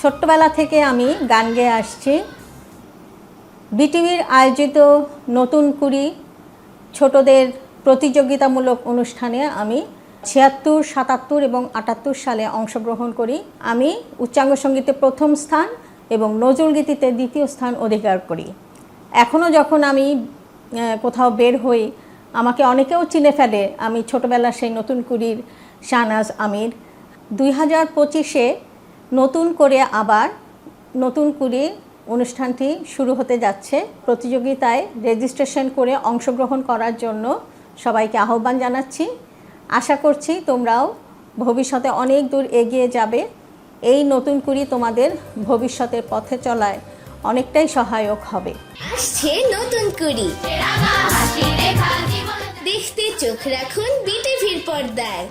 ছোট্টবেলা থেকে আমি গান গেয়ে আসছি। বিটিভির আয়োজিত নতুন কুড়ি ছোটদের প্রতিযোগিতামূলক অনুষ্ঠানে আমি ছিয়াত্তর, সাতাত্তর এবং আটাত্তর সালে অংশগ্রহণ করি। আমি উচ্চাঙ্গ সঙ্গীতে প্রথম স্থান এবং নজরুল গীতিতে দ্বিতীয় স্থান অধিকার করি। এখনও যখন আমি কোথাও বের হই, আমাকে অনেকেও চিনে ফেলে, আমি ছোটবেলার সেই নতুন কুড়ির শাহনাজ আমির। দুই হাজার পঁচিশে নতুন করে আবার নতুন কুড়ি অনুষ্ঠানটি শুরু হতে যাচ্ছে। প্রতিযোগিতায় রেজিস্ট্রেশন করে অংশগ্রহণ করার জন্য সবাইকে আহ্বান জানাচ্ছি। আশা করছি তোমরাও ভবিষ্যতে অনেক দূর এগিয়ে যাবে। এই নতুন কুড়ি তোমাদের ভবিষ্যতের পথে চলায় অনেকটাই সহায়ক হবে। নতুন কুড়ি দেখতে চোখ রাখুন বিটিভির পর্দায়।